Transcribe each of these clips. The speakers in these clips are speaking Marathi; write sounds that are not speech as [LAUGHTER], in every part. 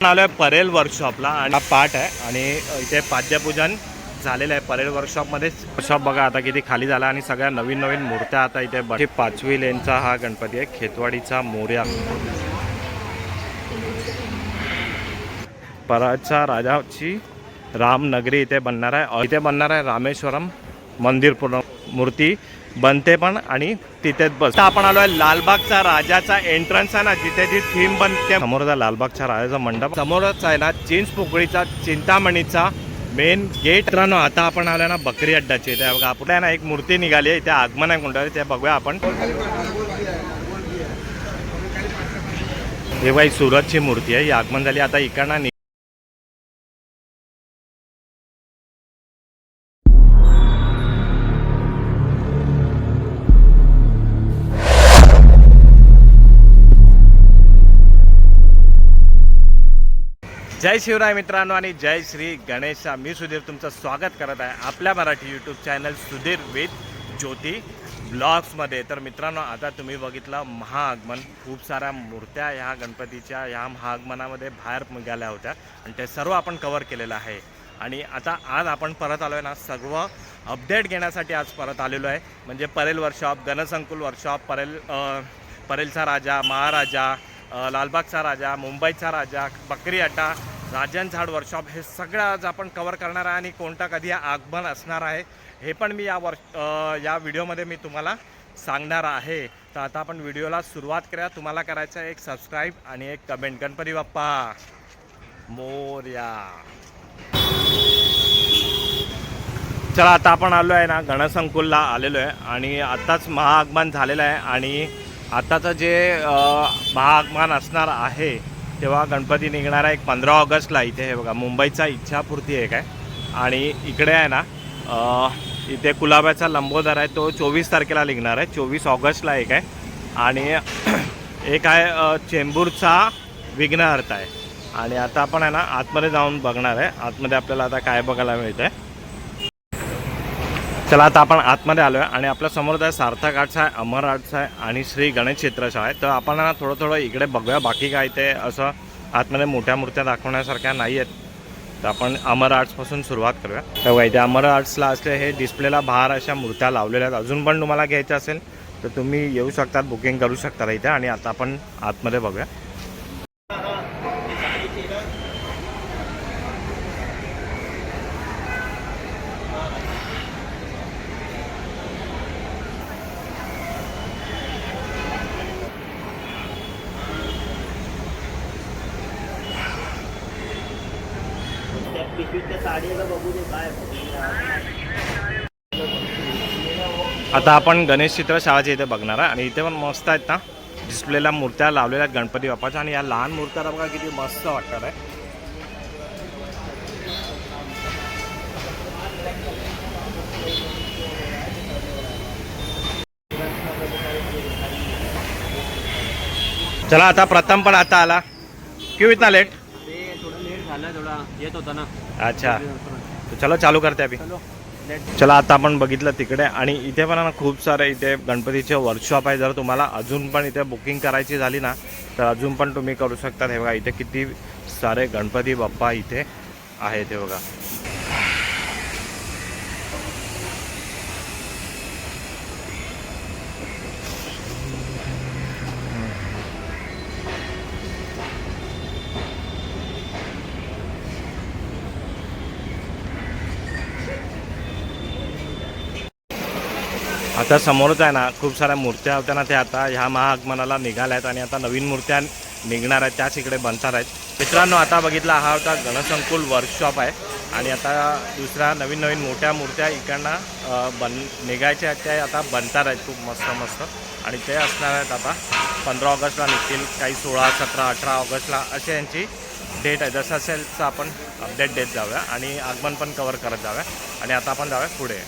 आलोय परेल वर्कशॉपला आणि हा पाठ आहे. आणि इथे पाद्यपूजन झालेलं आहे परेल वर्कशॉपमध्ये वर्कशॉप बघा आता किती खाली झाला आणि सगळ्या नवीन नवीन मूर्त्या आता इथे बघ- पाचवी लेनचा हा गणपती आहे. खेतवाडीचा मोर्या. परळच्या राजाची रामनगरी इथे बनणार आहे. इथे बनणार आहे रामेश्वरम मंदिर पूर्ण मूर्ती. बनते पण आणि तिथेच बस. आपण आपण आहे लालबागचा राजाचा एंट्रन्स आहे ना जिथे जी थीम बनते. समोरचा लालबागचा राजाचा मंडप. समोरच आहे ना चिंच पोकळीचा चिंतामणीचा मेन गेट मित्रांनो आता आपण आलोय ना बकरी अड्डाची इथे बघा आपल्या ना एक मूर्ती निघाली आहे. इथे आगमन आहे कोणतं ते बघूया आपण. हे बाई सुरतची मूर्ती आहे. ही आगमन झाली. आता इकडनं जय शिवराय मित्रांनो आणि जय श्री गणेशा. मी सुधीर तुमचं स्वागत करत आहे आपल्या Marathi YouTube channel Sudhir with Jyoti ब्लॉग्समध्ये तर मित्रांनो आता तुम्ही बघितलं महाआगमन. खूप साऱ्या मूर्त्या ह्या गणपतीच्या ह्या महाआगमनामध्ये बाहेर निघाल्या होत्या आणि ते सर्व आपण कवर केलेलं आहे. आणि आता आज आपण परत आलो आहे ना सर्व अपडेट घेण्यासाठी आज परत आलेलो आहे. म्हणजे परेल वर्कशॉप गणसंकुल वर्कशॉप परेल परेलचा राजा महाराजा लालबागचा राजा मुंबईचा राजा बकरी अड्डा राजन झाड वर्कशॉप हे सगळं आज आपण कवर करणार आहे आणि कोणता कधी आगमन असणार आहे हे पण मी या वर्क या व्हिडिओमध्ये मी तुम्हाला सांगणार आहे. तर आता आपण व्हिडिओला सुरुवात करूया. तुम्हाला करायचं आहे एक सबस्क्राईब आणि एक कमेंट गणपती बाप्पा मोर्या. चला आता आपण आलो आहे ना गणसंकुलला आलेलो आहे आणि आत्ताच महाआगमन झालेलं आहे आणि आत्ताचं जे महाआगमन असणार आहे तेव्हा गणपती निघणार आहे एक पंधरा ऑगस्टला. इथे हे बघा मुंबईचा इच्छापूर्ती एक आहे. आणि इकडे आहे ना इथे कुलाब्याचा लंबोदर आहे तो चोवीस तारखेला निघणार आहे. चोवीस ऑगस्टला एक आहे. आणि [CLEARS THROAT] एक आहे चेंबूरचा विघ्नहर्ता आहे. आणि आता आपण आहे ना आतमध्ये जाऊन बघणार आहे. आतमध्ये आपल्याला आता काय बघायला मिळतं आहे चला आता आपण आतमध्ये आलो आहे आणि आपल्यासमोर आहे सार्थक आर्ट्स आहे अमर आर्ट्स आहे आणि श्री गणेश चित्रशा आहे. तर आपण थोडं थोडं इकडे बघूया बाकी काय ते असं आतमध्ये मोठ्या मूर्त्या दाखवण्यासारख्या नाही आहेत. तर आपण अमर आर्ट्सपासून सुरुवात करूया. तर वैद्य अमर आर्ट्सला असले हे डिस्प्लेला बाहेर अशा मूर्त्या लावलेल्या आहेत. अजून पण तुम्हाला घ्यायच्या असेल तर तुम्ही येऊ शकतात बुकिंग करू शकता इथे. आणि आता आपण आतमध्ये बघूया त्या पिशवीच्या साडीला बघू दे काय आता आपण गणेश चित्र शाळाच्या इथे बघणार आहे. आणि इथे पण मस्त आहेत ना. डिस्प्लेला मूर्त्या लावलेल्या आहेत गणपती बाप्पाच्या. आणि या लहान मूर्त्याला बघा किती मस्त वाटणार आहे. चला आता प्रथम पण आता आला. क्यू इतना लेट झालं थोडा येत होता ना. अच्छा. तो चलो चालू करते अभी. चला. आता आपण बघितलं तिकडे आणि इथे पण ना खूप सारे इथे गणपतीचे वर्कशॉप आहे. जर तुम्हाला अजून पण इथे बुकिंग करायची झाली ना तर अजून पण तुम्ही करू शकता. हे बघा इथे किती सारे गणपती बाप्पा इथे आहेत हे बघा. आता समोरच आहे ना खूप साऱ्या मूर्त्या होत्या ना त्या आता ह्या महाआगमनाला निघाल्या आहेत आणि आता नवीन मूर्त्या निघणार आहेत त्याच इकडे बनणार आहेत. मित्रांनो आता बघितला हा होता गणसंकुल वर्कशॉप आहे आणि आता दुसऱ्या नवीन नवीन मोठ्या मूर्त्या इकडनं बन निघायच्या आहेत त्या आता बनतात आहेत खूप मस्त मस्त. आणि ते असणार आहेत आता पंधरा ऑगस्टला निघतील काही सोळा सतरा अठरा ऑगस्टला असे यांची डेट आहे. जसं असेल तसं आपण अपडेट देत जाऊया आणि आगमन पण कवर करत जाऊया. आणि आता आपण जाऊया पुढे.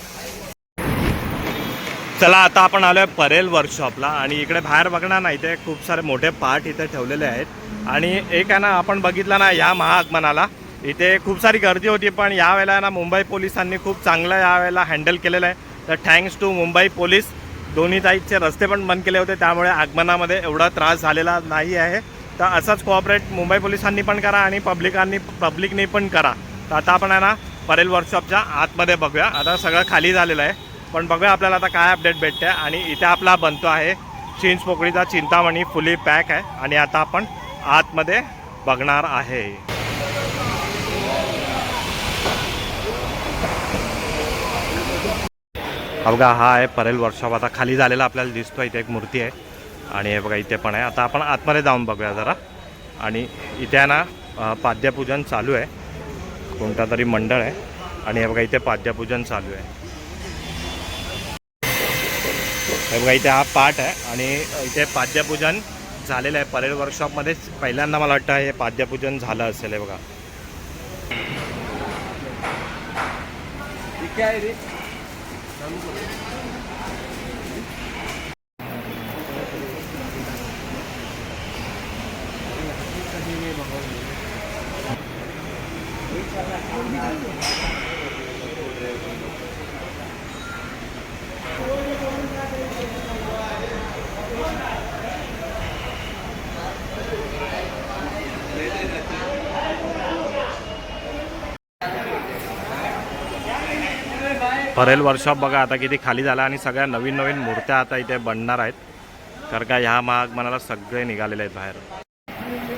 चला आता आपण आलोय परेल वर्कशॉपला आणि इकडे बाहेर बघणार ना इथे खूप सारे मोठे पार्ट इथे ठेवलेले आहेत. आणि एक आहे ना आपण बघितलं ना या महाआगमनाला इथे खूप सारी गर्दी होती पण यावेळेला ना मुंबई पोलिसांनी खूप चांगलं यावेळेला हँडल केलेलं आहे. तर थँक्स टू मुंबई पोलीस दोन्ही साईडचे रस्ते पण बंद केले होते त्यामुळे आगमनामध्ये एवढा त्रास झालेला नाही आहे. तर असंच कोऑपरेट मुंबई पोलिसांनी पण करा आणि पब्लिकांनी पब्लिकनी पण करा. तर आता आपण आहे ना परेल वर्कशॉपच्या आतमध्ये बघूया. आता सगळं खाली झालेलं आहे. पण बघूया आपल्याला आता काय अपडेट भेटते. आणि इथे आपला बनतो आहे. चिंच पोकळीचा चिंतामणी फुली पॅक आहे. आणि आता आपण आतमध्ये बघणार आहे. हा बघा हा आहे परेल वर्षाप आता खाली झालेला आपल्याला दिसतो इथे एक मूर्ती आहे. आणि हे बघा इथे पण आहे. आता आपण आतमध्ये जाऊन बघूया जरा. आणि इथे आहे ना पाद्यपूजन चालू आहे. कोणता तरी मंडळ आहे. आणि हे बघा इथे पाद्यपूजन चालू आहे. हे बघा इथे हा पाठ आहे आणि इथे पाद्यपूजन झालेलं आहे. परेड वर्कशॉपमध्ये पहिल्यांदा मला वाटतं हे पाद्यपूजन झालं असेल हे बघा. परेल वर्कशॉप बघा आता किती खाली झाला आणि सगळ्या नवीन नवीन मूर्त्या आता इथे बनणार आहेत. कारण का ह्या महागमनाला सगळे निघालेले आहेत बाहेर.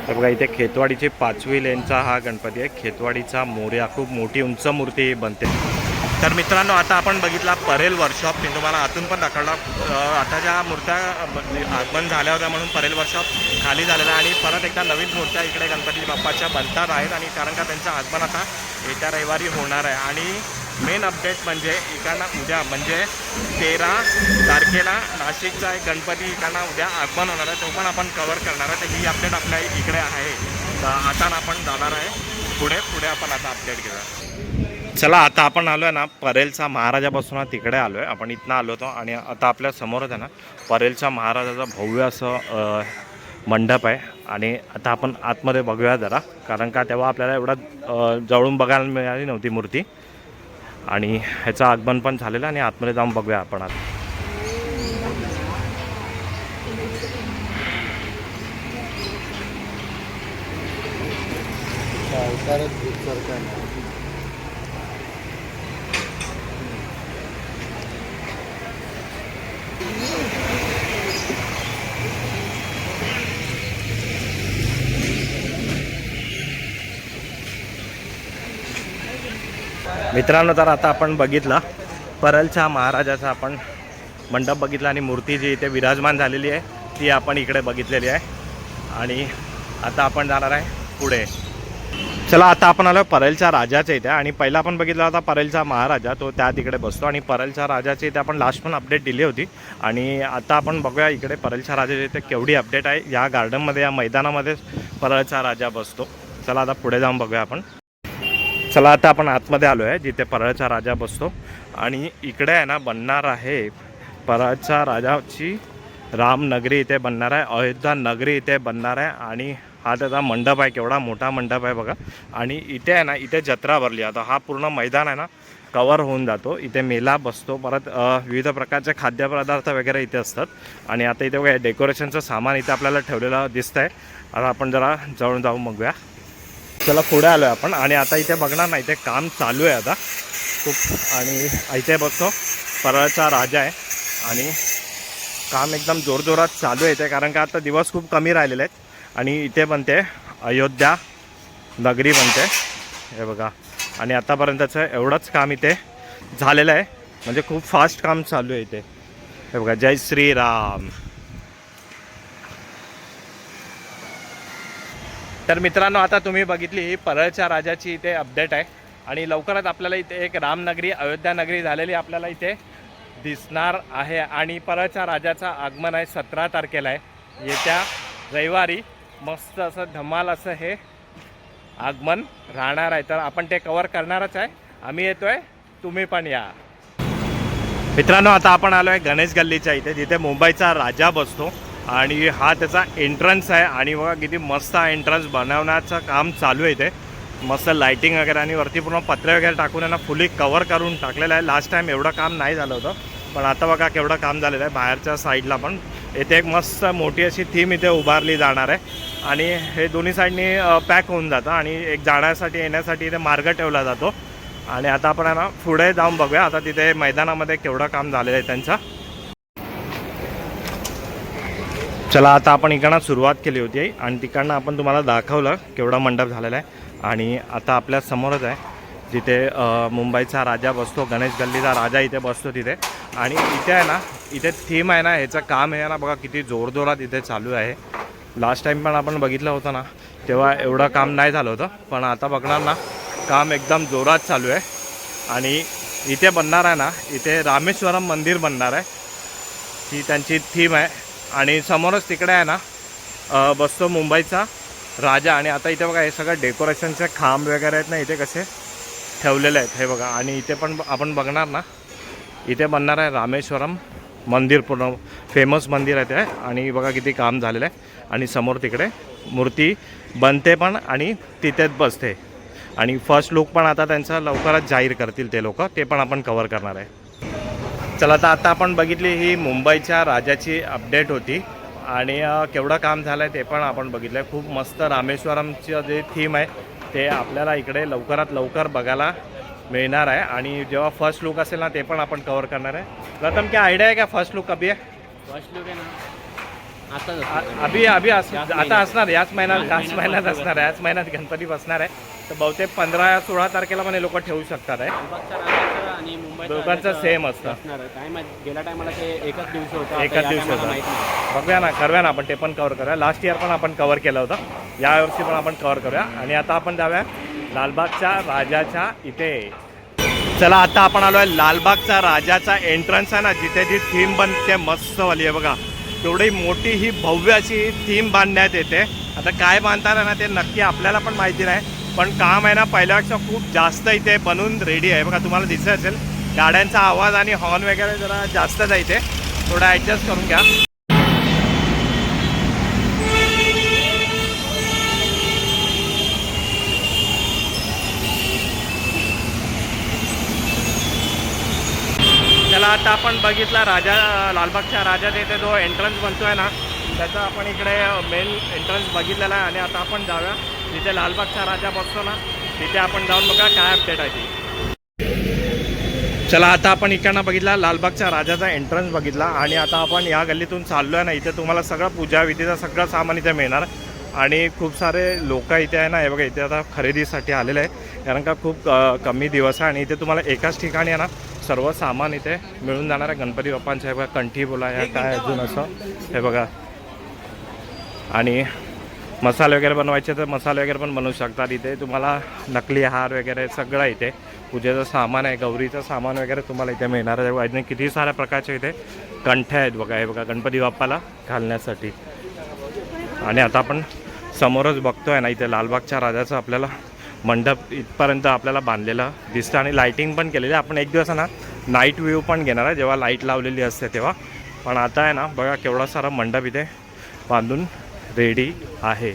तर बघा इथे खेतवाडीची पाचवी लेनचा हा गणपती आहे. खेतवाडीचा मोर्या खूप मोठी उंच मूर्ती बनते. तर मित्रांनो आता आपण बघितला परेल वर्कशॉप. मी तुम्हाला आतून पण दाखवला. आता ज्या मूर्त्या म्हणजे आगमन झाल्या होत्या म्हणून परेल वर्कशॉप खाली झालेला आहे. आणि परत एकदा नवीन मूर्त्या इकडे गणपती बाप्पाच्या बनतात आहेत. आणि कारण का त्यांचं आगमन आता येत्या रविवारी होणार आहे. आणि मेन अपडेट म्हणजे इकडनं उद्या म्हणजे तेरा तारखेला नाशिकचा एक गणपती इकडनं उद्या आगमन होणार आहे. तो पण आपण कवर करणार आहे. तर ही अपडेट आपल्या इकडे आहे. तर आता आपण जाणार आहे. पुढे पुढे आपण आता अपडेट घेऊया. चला आता आपण आलो आहे ना परेलचा महाराजापासून तिकडे आलो आहे आपण इथनं आलो होतो आणि आता आपल्या समोरच आहे ना परेलच्या महाराजाचा भव्य असं मंडप आहे. आणि आता आपण आतमध्ये बघूया जरा. कारण का तेव्हा आपल्याला एवढं जवळून बघायला मिळाली नव्हती मूर्ती. आणि ह्याचं आगमन पण झालेलं आणि आतमध्ये जाऊन बघूया आपण आता. मित्रांनो तर आता आपण बघितला परलच्या महाराजाचा आपण मंडप बघितला आणि मूर्ती जी इथे विराजमान झालेली आहे. ती आपण इकडे बघितलेली आहे. आणि आता आपण जाणार आहे पुढे. चला आता आपण आलो परलच्या राजाच्या इथे. आणि पहिला आपण बघितला होता परेलचा महाराजा तो त्या तिकडे बसतो. आणि परलच्या राजाच्या इथे आपण लास्ट पण अपडेट दिली होती. आणि आता आपण बघूया इकडे परलच्या राजाच्या इथे केवढी अपडेट आहे. या गार्डनमध्ये या मैदानामध्ये परलचा राजा बसतो. चला आता पुढे जाऊन बघूया आपण. चला आता आपण आतमध्ये आलो आहे जिथे परळचा राजा बसतो. आणि इकडे आहे ना बनणार आहे परळच्या राजाची रामनगरी इथे बनणार आहे अयोध्या नगरी इथे बनणार आहे. आणि हा त्याचा मंडप आहे केवढा मोठा मंडप आहे बघा. आणि इथे आहे ना इथे जत्रा भरली आता हा पूर्ण मैदान आहे ना कवर होऊन जातो. इथे मेला बसतो परत विविध प्रकारचे खाद्यपदार्थ वगैरे इथे असतात. आणि आता इथे बघा डेकोरेशनचं सामान इथे आपल्याला ठेवलेलं दिसतं आहे आता आपण जरा जवळून जाऊन बघूया. चला पुढे आलो आहे आपण. आणि आता इथे बघणार ना इथे काम चालू आहे आता. खूप आणि इथे बघतो परळचा राजा आहे. आणि काम एकदम जोरजोरात चालू आहे इथे कारण का आता दिवस खूप कमी राहिलेले आहेत. आणि इथे बनते अयोध्या नगरी बनते. हे बघा. आणि आतापर्यंतचं एवढंच काम इथे झालेलं आहे. म्हणजे खूप फास्ट काम चालू आहे इथे. हे बघा जय श्रीराम. तर मित्रांनो आता तुम्ही बघितली ही परळच्या राजाची इथे अपडेट आहे. आणि लवकरच आपल्याला इथे एक रामनगरी अयोध्या नगरी झालेली आपल्याला इथे दिसणार आहे. आणि परळच्या राजाचं आगमन आहे सतरा तारखेला आहे. येत्या रविवारी मस्त असं धमाल असं हे आगमन राहणार आहे. तर आपण ते कवर करणारच आहे. आम्ही येतो आहे तुम्ही पण या. मित्रांनो आता आपण आलो आहे गणेश गल्लीच्या इथे जिथे मुंबईचा राजा बसतो. आणि हा त्याचा एंट्रन्स आहे. आणि बघा किती मस्त हा एंट्रन्स बनवण्याचं काम चालू आहे इथे. मस्त लाईटिंग वगैरे आणि वरती पूर्ण पत्रे वगैरे टाकून यांना फुली कवर करून टाकलेलं आहे. लास्ट टाईम एवढं काम नाही झालं होतं. पण आता बघा केवढं काम झालेलं आहे बाहेरच्या साईडला पण. इथे एक मस्त मोठी अशी थीम इथे उभारली जाणार आहे. आणि हे दोन्ही साईडनी पॅक होऊन जातं आणि एक जाण्यासाठी येण्यासाठी इथे मार्ग ठेवला जातो. आणि आता आपण आहे ना पुढे जाऊन बघूया. आता तिथे मैदानामध्ये केवढं काम झालेलं आहे त्यांचं. चला आता आपण इकडनं सुरुवात केली होती आणि तिकडनं आपण तुम्हाला दाखवलं केवढा मंडप झालेला आहे. आणि आता आपल्या समोरच आहे जिथे मुंबईचा राजा बसतो गणेश गल्लीचा राजा इथे बसतो तिथे. आणि इथे आहे ना इथे थीम आहे ना ह्याचं काम आहे ना बघा किती जोरजोरात इथे चालू आहे. लास्ट टाईम पण आपण बघितलं होतं ना तेव्हा एवढं काम नाही झालं होतं पण आता बघणार ना काम एकदम जोरात चालू आहे. आणि इथे बनणार आहे ना इथे रामेश्वरम मंदिर बनणार आहे. ही त्यांची थीम आहे. आणि समोरच तिकडे आहे ना बसतो मुंबईचा राजा. आणि आता इथे बघा हे सगळं डेकोरेशनचे खांब वगैरे आहेत ना इथे कसे ठेवलेले आहेत. हे बघा आणि इथे पण आपण बघणार ना इथे बनणार आहे रामेश्वरम मंदिर पूर्ण फेमस मंदिर आहे ते. आणि बघा किती काम झालेलं आहे. आणि समोर तिकडे मूर्ती बनते पण आणि तिथेच बसते. आणि फर्स्ट लुक पण आता त्यांचा लवकरच जाहीर करतील ते लोक. ते पण आपण कवर करणार आहे. चला तर आता आपण बघितली ही मुंबईच्या राजाची अपडेट होती. आणि केवढं काम झालं आहे ते पण आपण बघितलं आहे खूप मस्त रामेश्वरमचं जे थीम आहे ते आपल्याला इकडे लवकरात लवकर बघायला मिळणार आहे. आणि जेव्हा फर्स्ट लुक असेल ना ते पण आपण कवर करणार आहे. प्रथम क्या आयडिया आहे का फर्स्ट लुक कभी आहे फर्स्ट लुक आहे ना आता अभि अभि आता. असणार याच महिन्यात याच महिन्यात असणार आहे. याच महिन्यात गणपती बसणार आहे. तर बहुतेक पंधरा सोळा तारखेला पण हे लोक ठेवू शकतात आहे. आणि मुंबईच्या दोघांचं same. असणार आहे. काय माहीत गेल्या टायमाला ते एकच दिवस होतं. आता एकाच या दिवशी time ला होतं. माहीत नाही. बघूया ना करूया ना आपण ते पण कव्हर करूया. लास्ट इयर पण आपण कव्हर केलं होतं. यावर्षी पण आपण कव्हर करूया. आणि आता आपण जाऊया लालबागच्या राजाच्या इथे. चला आता आपण आलो आहे लालबागचा राजाचा एंट्रन्स आहे ना जिथे जी थीम बनते मस्तवाली आहे बघा. तेवढी मोठी ही भव्य अशी थीम बांधण्यात येते. आता काय आहे ना ते नक्की आपल्याला पण माहिती नाही. पण काम आहे ना पहिल्यापेक्षा खूप जास्त इथे बनून रेडी आहे. बघा तुम्हाला दिसत असेल गाड्यांचा आवाज आणि हॉर्न वगैरे जरा जास्तच आहे इथे. थोडं ॲडजस्ट करून घ्या. त्याला आता आपण बघितला राजा लालबागच्या राजाचा इथे जो एंट्रन्स बनतोय ना त्याचा आपण इकडे uh, मेन एंट्रन्स बघितलेला आहे आणि आता आपण जाऊया. जिथे लालबागचा राजा बसतो ना तिथे आपण जाऊन बघा काय अपडेट आहे ती. चला आता आपण इकडनं बघितला लालबागच्या राजाचा एंट्रन्स बघितला आणि आता आपण या गल्लीतून चाललो आहे ना इथे तुम्हाला सगळं पूजा विधीचं सगळं सामान इथे मिळणार. आणि खूप सारे लोक इथे आहे ना हे बघा इथे आता खरेदीसाठी आलेले आहे कारण का खूप कमी दिवस आहे आणि इथे तुम्हाला एकाच ठिकाणी आहे ना सर्व सामान इथे मिळून जाणार आहे. गणपती बाप्पांचं हे बघा कंठी बोला या काय अजून असं. हे बघा. आणि मसाले वगैरे बनवायचे तर मसाले वगैरे पण बनवू शकतात. इथे तुम्हाला नकली हार वगैरे सगळं इथे. पूजेचं सामान आहे गौरीचं सामान वगैरे तुम्हाला इथे मिळणार आहे. किती साऱ्या प्रकारचे इथे कंठ्या आहेत बघा हे बघा गणपती बाप्पाला घालण्यासाठी. आणि आता आपण समोरच बघतोय ना इथे लालबागच्या राजाचं आपल्याला मंडप इथपर्यंत आपल्याला बांधलेलं दिसतं. आणि लाईटिंग पण केलेली आहे. आपण एक दिवस ना नाईट व्ह्यू पण घेणार आहे. जेव्हा लाइट लावलेली असते तेव्हा. पण आता आहे ना बघा केवढा सारा मंडप इथे बांधून रेडी आहे.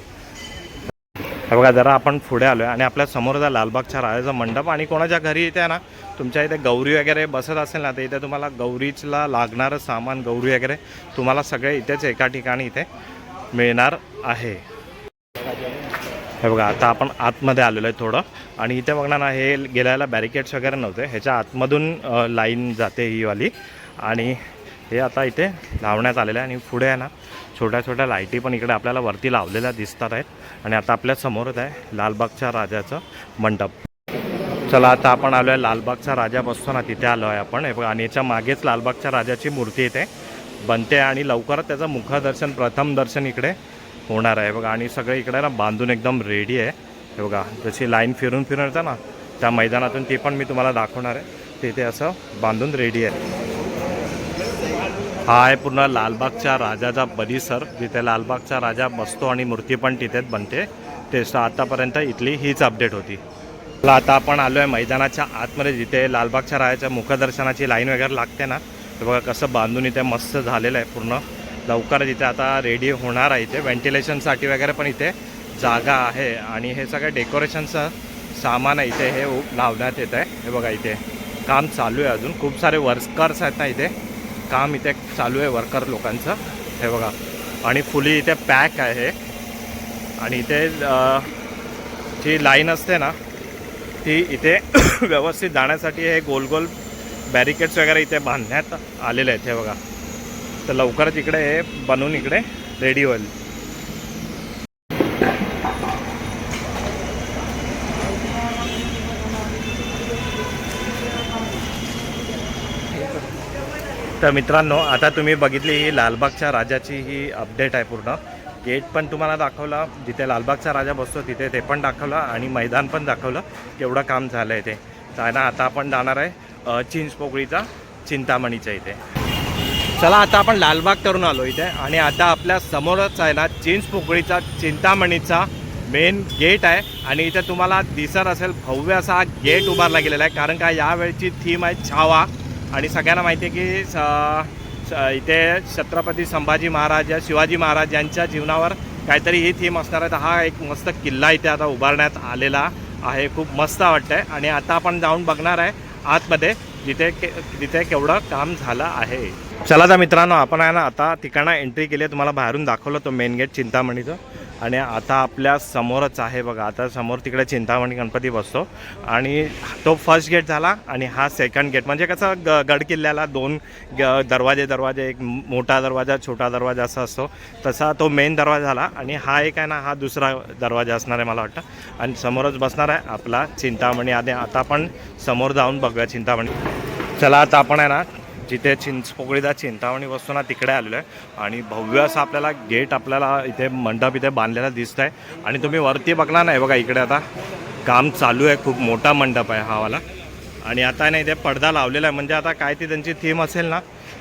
हे बघा जरा आपण पुढे आलो आहे आणि आपल्यासमोर जर लालबागच्या राजाचा मंडप आणि कोणाच्या घरी इथे आहे ना तुमच्या इथे गौरी वगैरे बसत असेल ना तर इथे तुम्हाला गौरीचला लागणारं सामान गौरी वगैरे तुम्हाला सगळे इथेच एका ठिकाणी इथे मिळणार आहे. हे बघा आता आपण आतमध्ये आलेलो आहे थोडं आणि इथे बघणार ना हे गेल्याला बॅरिकेड्स वगैरे नव्हते. ह्याच्या आतमधून लाईन जाते ही वाली आणि हे आता इथे लावण्यात आलेलं आहे आणि पुढे आहे ना छोट्या छोट्या लाईटी पण इकडे आपल्याला वरती लावलेल्या दिसतात आहेत. आणि आता आपल्या समोरच आहे लालबागच्या राजाचं मंडप. चला आता आपण आलो आहे लालबागचा राजा बसतो ना तिथे आलो आहे आपण बघा आणि याच्या मागेच लालबागच्या राजाची मूर्ती इथे बनते आणि लवकरच त्याचं मुखदर्शन प्रथम दर्शन इकडे होणार आहे. बघा आणि सगळे इकडे ना बांधून एकदम रेडी आहे. हे बघा जशी लाईन फिरून फिरून येतं ना त्या मैदानातून ती पण मी तुम्हाला दाखवणार आहे. तिथे असं बांधून रेडी आहे. हा आहे पूर्ण लालबागच्या राजाचा परिसर. जिथे लालबागचा राजा बसतो आणि मूर्ती पण तिथेच बनते. तेच आतापर्यंत इथली हीच अपडेट होती. आता आपण आलो आहे मैदानाच्या आतमध्ये. जिथे लालबागच्या राजाच्या मुखदर्शनाची लाईन वगैरे लागते ना ते बघा कसं बांधून इथे मस्त झालेलं आहे पूर्ण. लवकरच इथे आता रेडी होणार आहे इथे. व्हेंटिलेशनसाठी वगैरे पण इथे जागा आहे. आणि हे सगळं डेकोरेशनचं सामान आहे इथे. हे लावण्यात येत आहे हे बघा इथे. काम चालू आहे अजून. खूप सारे वर्कर्स आहेत ना इथे. काम इथे चालू आहे वर्कर लोकांचं. हे बघा. आणि फुली इथे पॅक आहे. आणि इथे जी लाईन असते ना ती इथे [COUGHS] व्यवस्थित जाण्यासाठी हे गोल गोल बॅरिकेड्स वगैरे इथे बांधण्यात आलेले आहेत. हे बघा. तर लवकरच इकडे हे बनवून इकडे रेडी होईल. तर मित्रांनो आता तुम्ही बघितली ही लालबागच्या राजाची ही अपडेट आहे पूर्ण. गेट पण तुम्हाला दाखवलं. जिथे लालबागचा राजा बसतो तिथे ते पण दाखवलं आणि मैदान पण दाखवलं. केवढं काम झालं आहे ते त्यांना आता आपण जाणार आहे चिंचपोकळीचा चिंतामणीच्या इथे. चला आता आपण लालबाग करून आलो इथे. आणि आता आपल्या समोरच आहे ना चिंचपोकळीचा चिंतामणीचा मेन गेट आहे. आणि इथे तुम्हाला दिसत असेल भव्य असा गेट उभारला गेलेला आहे. कारण का यावेळची थीम आहे छावा. आणि सगळ्यांना माहिती आहे की स- इथे छत्रपती संभाजी महाराज या शिवाजी महाराज यांच्या जीवनावर काहीतरी ही थीम असणार आहे. तर हा एक मस्त किल्ला इथे आता उभारण्यात आलेला आहे. खूप मस्त वाटतं आहे आणि आता आपण जाऊन बघणार आहे आतमध्ये जिथे के जिथे केवढं काम झालं आहे. चला तर मित्रांनो आपण आहे ना आता तिकडनं एंट्री केली आहे. तुम्हाला बाहेरून दाखवलं तो मेन गेट चिंतामणीचं. आणि आता आपल्या समोरच आहे बघा आता समोर तिकडे चिंतामणी गणपती बसतो. आणि तो फर्स्ट गेट झाला आणि हा सेकंड गेट म्हणजे कसं ग गड किल्ल्याला दोन ग दरवाजे दरवाजे एक मोठा दरवाजा छोटा दरवाजा असा असतो. तसा तो मेन दरवाजा झाला आणि हा एक आहे ना हा दुसरा दरवाजा असणार आहे मला वाटतं. आणि समोरच बसणार आहे आपला चिंतामणी. आधी आता आपण समोर जाऊन बघूया चिंतामणी. चला आता आपण आहे ना जिथे चिंचपोकळीचा चिंतामणी बसतो ना तिकडे आलेलो आहे. आणि भव्य असं आपल्याला गेट आपल्याला इथे मंडप इथे बांधलेला दिसत आहे आणि तुम्ही वरती बघणार नाही बघा इकडे आता. काम चालू आहे खूप मोठा मंडप आहे हा वाला. आणि आता नाही इथे पडदा लावलेला आहे. म्हणजे आता काय ती त्यांची थीम असेल ना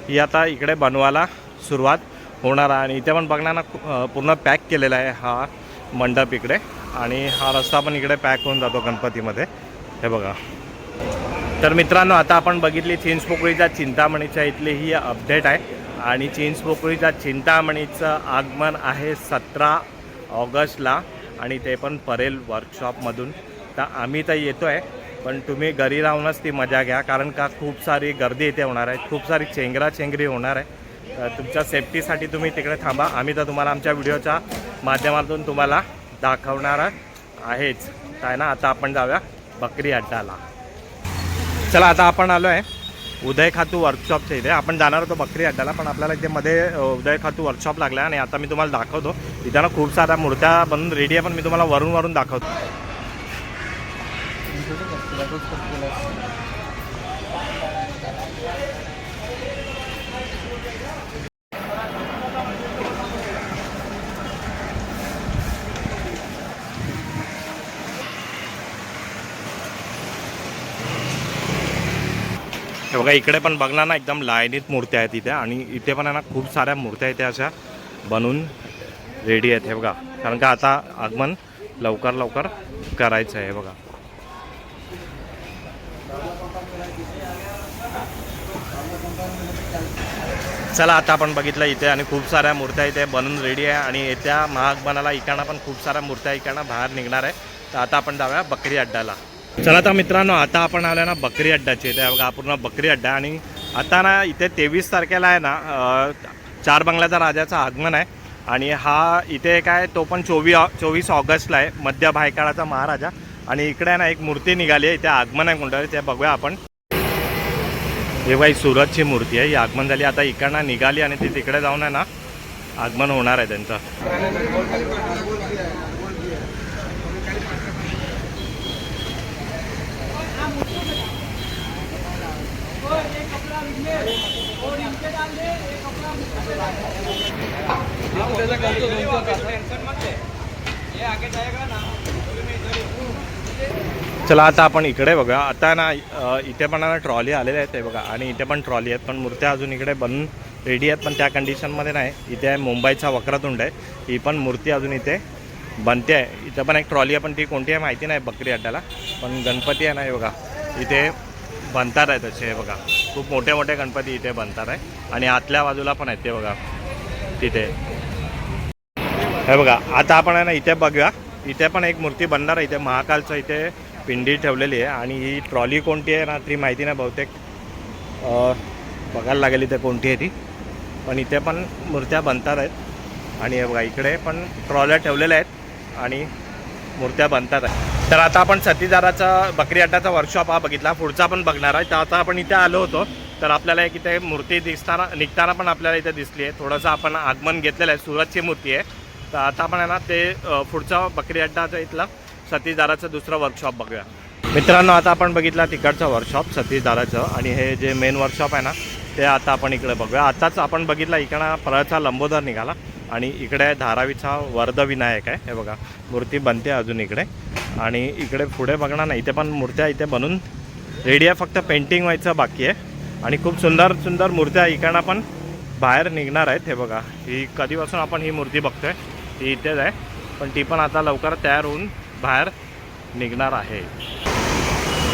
ही आता इकडे बनवायला सुरुवात होणार आहे. आणि इथे पण बघणार ना पूर्ण पॅक केलेला आहे हा मंडप इकडे. आणि हा रस्ता पण इकडे पॅक होऊन जातो गणपतीमध्ये. हे बघा. तर मित्रांनो आता आपण बघितली चिंचपोकळीच्या चिंतामणीच्या इथली ही अपडेट आहे. आणि चिंचपोकळीच्या चिंतामणीचं आगमन आहे सतरा ऑगस्टला आणि ते पण परेल वर्कशॉपमधून तर आम्ही तर येतो आहे पण तुम्ही घरी राहूनच ती मजा घ्या कारण का खूप सारी गर्दी इथे होणार आहे खूप सारी चेंगरा चेंगरी होणार आहे. तर तुमच्या सेफ्टीसाठी तुम्ही तिकडे थांबा आम्ही तर तुम्हाला आमच्या व्हिडिओच्या माध्यमातून तुम्हाला दाखवणार आहेच. काय ना आता आपण जाऊया बकरी अड्डाला. चला आता आपण आलो आहे उदय खातू वर्कशॉपच्या इथे. आपण जाणार होतो बकरी अड्ड्याला पण आपल्याला इथे मध्ये उदय खातू वर्कशॉप लागला आणि आता मी तुम्हाला दाखवतो. इथं ना खूप साऱ्या मूर्त्या बनून रेडी आहे पण मी तुम्हाला वरून वरून दाखवतो. हे बघा इकडे पण बघणार ना एकदम लाईनीत मूर्त्या आहेत इथे. आणि इथे पण आहे ना खूप साऱ्या मूर्त्या इथे अशा बनून रेडी आहेत हे बघा. कारण का आता आगमन लवकर लवकर करायचं आहे बघा. चला आता आपण बघितलं इथे आणि खूप साऱ्या मूर्त्या इथे बनून रेडी आहे. आणि येत्या महागमनाला इकडनं पण खूप साऱ्या मूर्त्या इकडनं बाहेर निघणार आहे. तर आता आपण जाऊया बकरी अड्ड्याला. चला तर मित्रांनो आता आपण आलो ना बकरी अड्ड्याची. इथे बघा पूर्ण बकरी अड्डा आणि आता ना इथे तेवीस तारखेला आहे ना चार बंगल्याचा राजाचं आगमन आहे. आणि हा इथे काय तो पण चोवीस चोवीस ऑगस्टला आहे मध्य भायकाळाचा महाराजा. आणि इकडे आहे ना एक मूर्ती निघाली आहे इथे आगमन आहे कोणतं ते बघूया आपण. हे बाई सुरतची मूर्ती आहे ही आगमन झाली. आता इकडनं निघाली आणि ती तिकडे जाऊन आहे ना आगमन होणार आहे त्यांचं. चला आता आपण इकडे बघा आता ना इथे पण ना ट्रॉली आलेल्या आहेत ते बघा. आणि इथे पण ट्रॉली आहेत पण मूर्त्या अजून इकडे बनून रेडी आहेत पण त्या कंडिशनमध्ये नाही. इथे आहे मुंबईचा वक्रतुंड आहे. ही पण मूर्ती अजून इथे बनते आहे. इथं पण एक ट्रॉली आहे पण ती कोणती आहे माहिती नाही बकरी अड्ड्याला. पण गणपती आहे ना हे बघा. इथे बनतात आहेत असे हे बघा. खूप मोठे मोठे गणपती इथे बनतात आहे. आणि आतल्या बाजूला पण आहेत ते बघा. तिथे. हे बघा आता आपण आहे ना इथे बघूया. इथे पण एक मूर्ती बनणार आहे. इथे महाकालचं इथे पिंडी ठेवलेली आहे. आणि ही ट्रॉली कोणती आहे ना ती माहिती नाही बहुतेक. बघायला लागेल इथे कोणती आहे ती. पण इथे पण मूर्त्या बनतात आहेत. आणि हे बघा इकडे पण ट्रॉल्या ठेवलेल्या आहेत. आणि मूर्त्या बनतात. तर आता आपण सतीदाराचा बकरी अड्डाचा वर्कशॉप हा बघितला. पुढचा पण बघणार आहे. तर आता आपण इथे आलो होतो. तर आपल्याला एक इथे मूर्ती दिसताना निघताना पण आपल्याला इथे दिसली आहे. थोडंसं आपण आगमन घेतलेलं आहे. सुरतची मूर्ती आहे. तर आता आपण आहे ना ते पुढचा बकरी अड्डाचा इथला सतीदाराचं दुसरं वर्कशॉप बघूया. मित्रांनो आता आपण बघितला तिकडचं वर्कशॉप सतीदाराचं. आणि हे जे मेन वर्कशॉप आहे ना ते आता आपण इकडे बघूया. आताच आपण बघितला इकडं परळचा लंबोदर निघाला. आणि इकडे धारावीचा वर्धविनायक आहे. हे बघा मूर्ती बनते अजून इकडे. आणि इकडे पुढे बघणार ना इथे पण मूर्त्या इथे बनून रेडी आहे. फक्त पेंटिंग व्हायचं बाकी आहे. आणि खूप सुंदर सुंदर मूर्त्या इकडनं पण बाहेर निघणार आहेत. हे बघा ही कधीपासून आपण ही मूर्ती बघतोय ती इथेच आहे. पण ती पण आता लवकर तयार होऊन बाहेर निघणार आहे.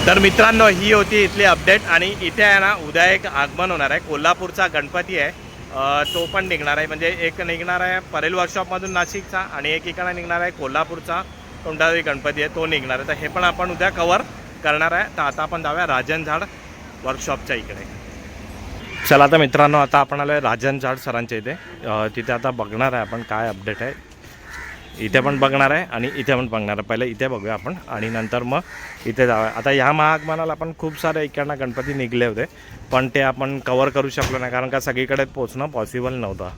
तर मित्रांनो ही होती इथली अपडेट आणि इथे आहे ना उद्या एक आगमन होणार आहे. कोल्हापूरचा गणपती आहे. तो पण निघणार आहे. म्हणजे एक निघणार आहे परेल वर्कशॉपमधून नाशिकचा आणि एक इकडे निघणार आहे कोल्हापूरचा. तोंडावी गणपती आहे तो निघणार आहे. तर हे पण आपण उद्या कवर करणार आहे. तर आता आपण जाऊया राजन झाड वर्कशॉपच्या इकडे. चला आता मित्रांनो आता आपण आलो आहे राजन झाड सरांच्या इथे. तिथे आता बघणार आहे आपण काय अपडेट आहे. इथे पण बघणार आहे आणि इथे पण बघणार आहे. पहिले इथे बघूया आपण आणि नंतर मग इथे जाऊया. आता ह्या महागमनाला आपण खूप सारे इकडनं गणपती निघले होते पण ते आपण कवर करू शकलो नाही कारण का सगळीकडे पोचणं पॉसिबल नव्हतं.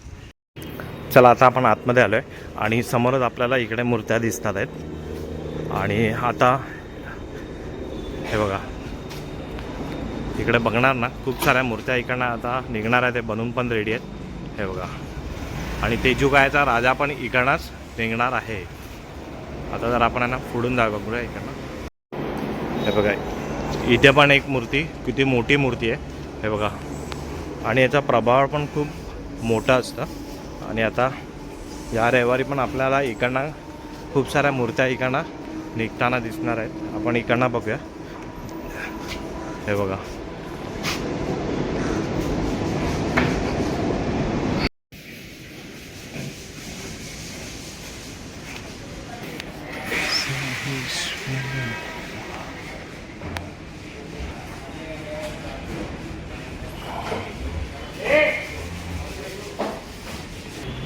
चला आता आपण आतमध्ये आलो आहे आणि समोरच आपल्याला इकडे मूर्त्या दिसतात आहेत. आणि आता हे बघा इकडे बघणार ना खूप साऱ्या मूर्त्या इकडनं आता निघणार आहे ते बनून पण रेडी आहेत. हे बघा. आणि तेजुगायचा राजा पण इकडनंच निघणार आहे. आता जर आपण यांना फोडून पुढून जा बघूया इकडनं. हे बघा इथे पण एक मूर्ती किती मोठी मूर्ती आहे. हे बघा. आणि याचा प्रभाव पण खूप मोठा असतं. आणि आता या रविवारी पण आपल्याला इकडनं खूप साऱ्या मूर्त्या इकडनं निघताना दिसणार आहेत. आपण इकडनं बघूया. हे बघा.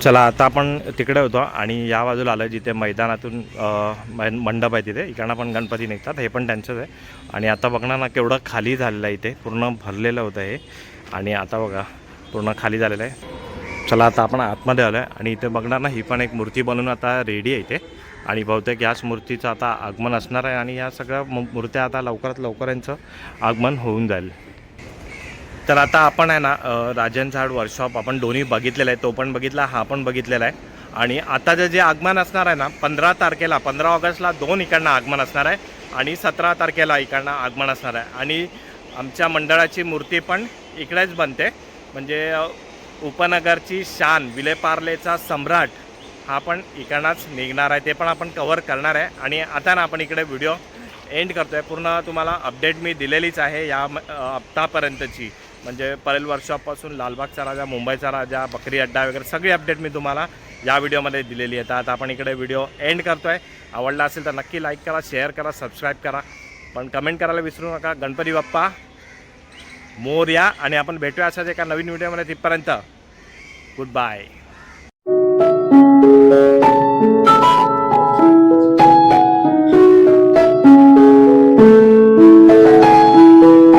चला आता आपण तिकडे होतो आणि या बाजूला आलं जिथे मैदानातून मंडप आहे तिथे. इकडनं पण गणपती निघतात. हे पण त्यांचंच आहे. आणि आता बघणार ना केवढं खाली झालेलं आहे इथे. पूर्ण भरलेलं होतं हे. आणि आता बघा पूर्ण खाली झालेलं आहे. चला आता आपण आतमध्ये आलो आहे आणि इथे बघणार ना ही पण एक मूर्ती बनवून आता रेडी आहे इथे. आणि बहुतेक याच मूर्तीचं आता आगमन असणार आहे. आणि या सगळ्या मूर्त्या आता लवकरात लवकर यांचं आगमन होऊन जाईल. तर आता आपण आहे ना राजन झाड वर्कशॉप आपण दोन्ही बघितलेला आहे तो पण बघितला हा पण बघितलेला आहे. आणि आताचं जे आगमन असणार आहे ना पंधरा तारखेला पंधरा ऑगस्टला दोन इकडनं आगमन असणार आहे आणि सतरा तारखेला इकडनं आगमन असणार आहे. आणि आमच्या मंडळाची मूर्ती पण इकडेच बनते. म्हणजे उपनगरची शान विलेपार्लेचा सम्राट हा पण इकडनंच निघणार आहे. ते पण आपण कवर करणार आहे. आणि आता ना आपण इकडे व्हिडिओ एंड करतो आहे पूर्ण तुम्हाला अपडेट मी दिलेलीच आहे या म- हप्तापर्यंतची म्हणजे परेल वर्कशॉपपासून लालबागचा राजा मुंबईचा राजा बकरी अड्डा वगैरे सगळी अपडेट मी तुम्हाला या व्हिडिओमध्ये दिलेली आहे. तर आता आपण इकडे व्हिडिओ एंड करतो आहे आवडला असेल तर नक्की लाईक करा शेअर करा सबस्क्राईब करा. पण कमेंट करायला विसरू नका. गणपती बाप्पा मोर्या आणि आपण भेटूया असाच एका नवीन व्हिडिओमध्ये तिथपर्यंत गुड बाय